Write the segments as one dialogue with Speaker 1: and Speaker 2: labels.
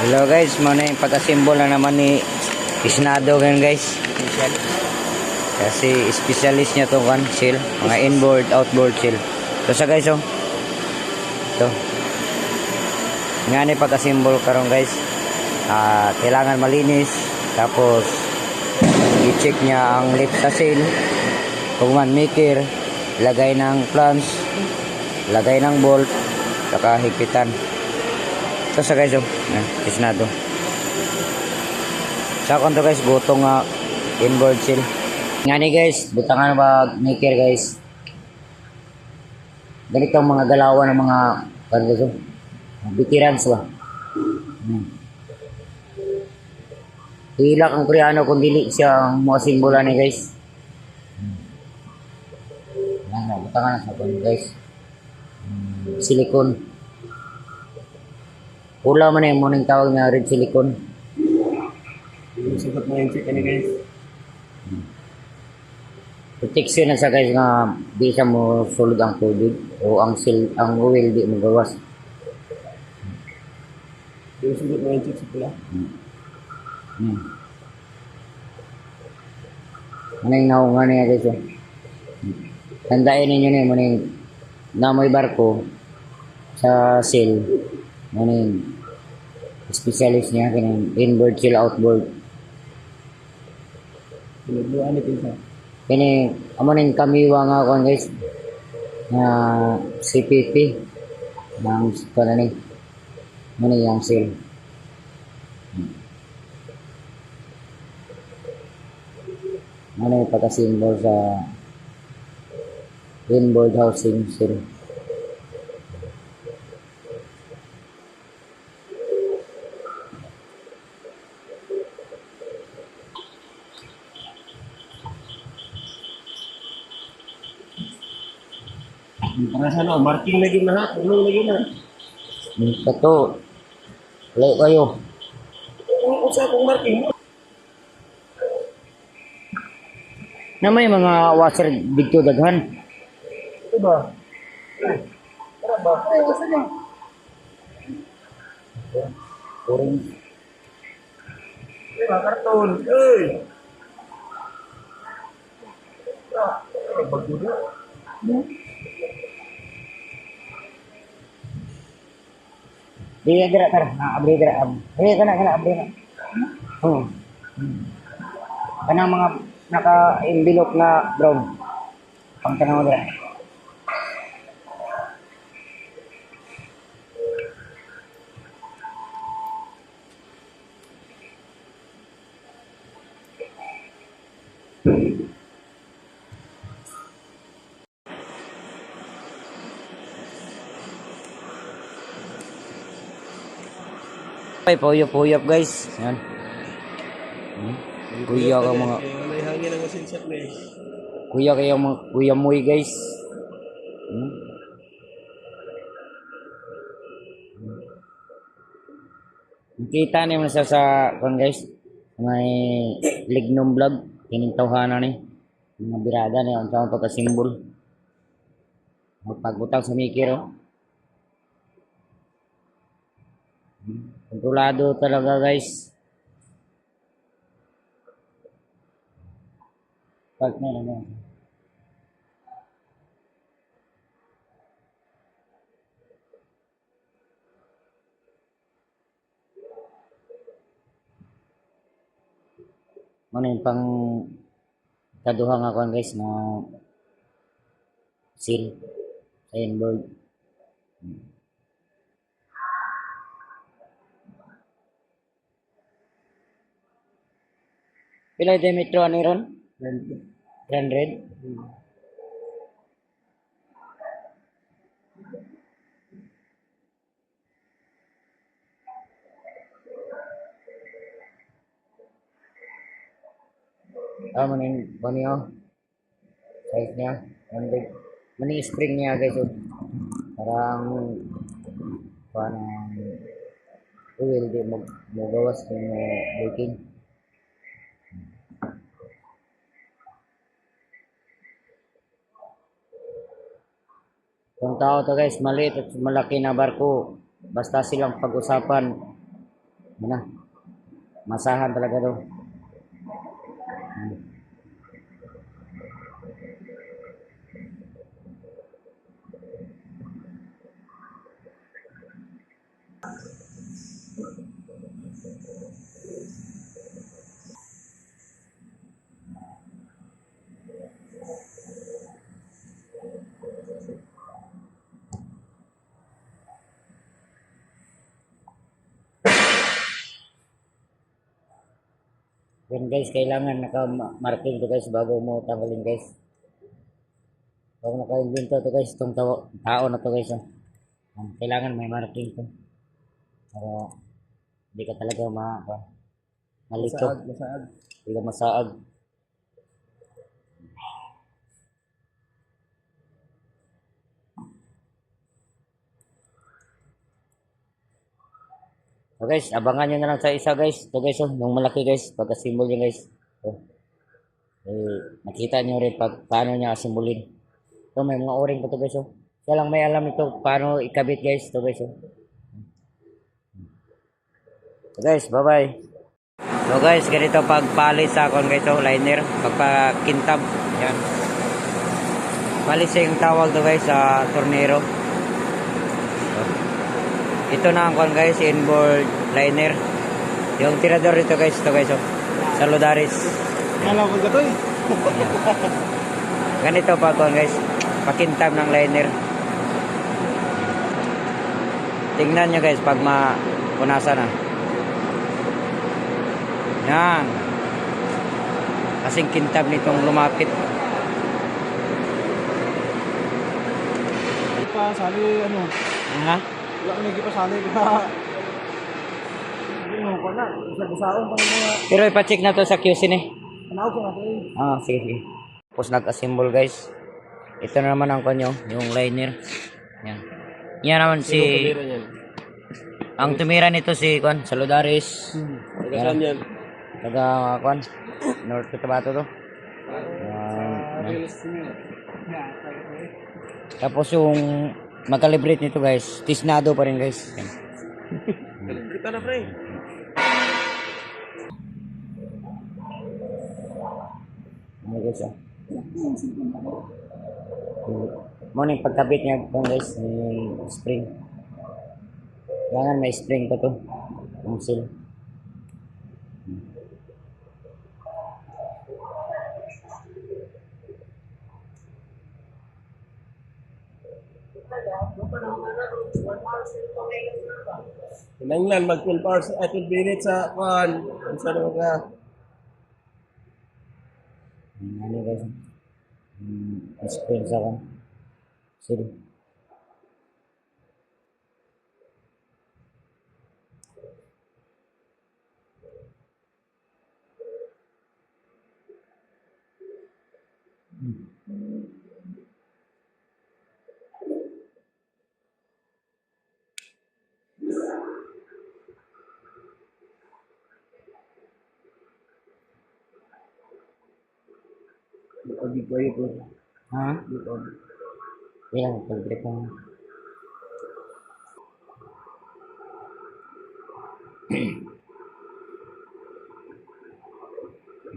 Speaker 1: Hello guys, mo na yung pagka-symbol na naman ni Isnado ngayon guys. Kasi specialist niya to kan, seal. Mga inboard, outboard seal. So sa guys oh. Ito. Nga ni pagka-symbol karon guys. Ah, kailangan malinis. Tapos i-check niya ang lift sa seal. Kung man maker, lagay ng plans, lagay ng bolt, saka higpitan. Ito sa guys, oh. Yan, isnado. Sa konto guys, butong nga inboard seal. Nga ni guys, butangan ba maker guys. Ganito ang mga galawan ng mga guys, oh. Veterans ba? Hmm. Hilak ang koreano kung dili siya ang mga simbola ni guys. Hmm. Yan butangan sa konto guys. Hmm, silicone. Pula man yung munang tawag na red silicone.
Speaker 2: Sugat mo yung check ano guys.
Speaker 1: Protection na sa guys nga di sa mo sulod ang tubig o ang sil ang oil di mo gawas.
Speaker 2: Yung sugat mo yung check sa pula.
Speaker 1: Hmm. Ano yung naunga niya guys oh. Tandaan ninyo na yung muning namoy barko sa sail. Muning specialist niya inboard sail outboard.
Speaker 2: Pinagluan ito isa.
Speaker 1: Kini amo ning kamiwa nga kon guys na CPP ng kana ni mo ni yang sale. Ano yung pagka-symbol sa inboard housing sale.
Speaker 2: Para sa ano, marking lagi na ha. Tulong lagi na.
Speaker 1: Ito, layo kayo.
Speaker 2: Kung usa kong marking mo.
Speaker 1: Na may mga washer dito daghan.
Speaker 2: Ito ba? Tara ba? Ay, usa niya.
Speaker 1: Orange.
Speaker 2: Ay, mga karton. Ay! Ah, ay, bago na.
Speaker 1: Di dira tar, na abri dira ab. Eh kana kana abri na. Hmm. Kanang mga naka-envelope na brown. Pang tanaw dira. Ay, puyop-puyop guys. Yan. Hmm. Kuya ka mga
Speaker 2: May hangin ang masinsak na eh.
Speaker 1: kuya kayo mga kuya muy guys. Hmm. Kita ni mo sa sa kon guys. May lignum vlog kining tawhana ni. Mga birada ni ang tawag pagka simbol. Magpagbutang sa mikiro. Kontrolado talaga guys. Pag na ano. Ano yung pang kaduha nga kuan guys na seal signboard. Pila yung diametro ano ron? 300? Ah, maning banyo. Size niya. Maning, maning spring niya guys. Oh. Parang parang oil di mag magawas ng uh, baking. Kung tao to guys, maliit at malaki na barko, basta silang pag-usapan, Ano. Masahan talaga to. Hmm. Yan guys, kailangan naka-marking to guys bago mo tanggalin guys. Bago naka-invento to guys, itong tao, tao na to guys. Oh. Yan, Kailangan may marking to. Para hindi ka talaga ma, ma malito.
Speaker 2: Masaag, masaag.
Speaker 1: Hindi ka masaag. So guys, abangan nyo na lang sa isa guys. Ito guys, oh, yung malaki guys, pagka-symbol niya guys. Oh. Eh, nakita nyo rin pag, paano niya simbolin. Ito, may mga o-ring pa to guys. Oh. Siya lang may alam ito paano ikabit guys. Ito guys. Oh. So guys, bye-bye. So guys, ganito pagpalis sa akon guys, oh, liner, pagpakintab. Yan. Palis yung tawag to guys sa tornero. Ito na ang kon guys, inboard liner. Yung tirador ito guys, ito guys, oh. Sa Lodaris.
Speaker 2: Kala ko.
Speaker 1: Ganito pa kon guys, pakintab ng liner. Tingnan nyo guys pag mapunasan na. Yan. Kasing kintab nitong lumapit.
Speaker 2: Pa sali ano,
Speaker 1: Ha?
Speaker 2: Wala ko nagi pa sali ka. Hindi mo na. Pa mga
Speaker 1: Pero ipacheck na to sa QC ni.
Speaker 2: tanaw ko na to eh.
Speaker 1: Ah, sige, sige. Tapos nag-assemble guys. Ito na naman ang kanyo, yung liner. Yan. Yan naman si... Ang tumira nito si Kwan, Saludaris.
Speaker 2: Taga saan yan?
Speaker 1: Taga Kwan, North Cotabato to. Yan. Tapos yung mag-calibrate nito guys, tisnado pa rin guys.
Speaker 2: Kita na pre.
Speaker 1: Ano guys ah. Mo yung pagkabit niya kung guys, yung spring. Kailangan may spring pa to. Yung seal.
Speaker 2: Kinanglan mag 12 hours at 12 minutes sa kuan. Sa ano ka?
Speaker 1: Yung Ano guys. Yung spring sa kan. Seal.
Speaker 2: Ito.
Speaker 1: Ha?
Speaker 2: Dito.
Speaker 1: Yan, lang.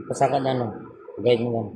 Speaker 1: Pasakan na ano, guide mo lang.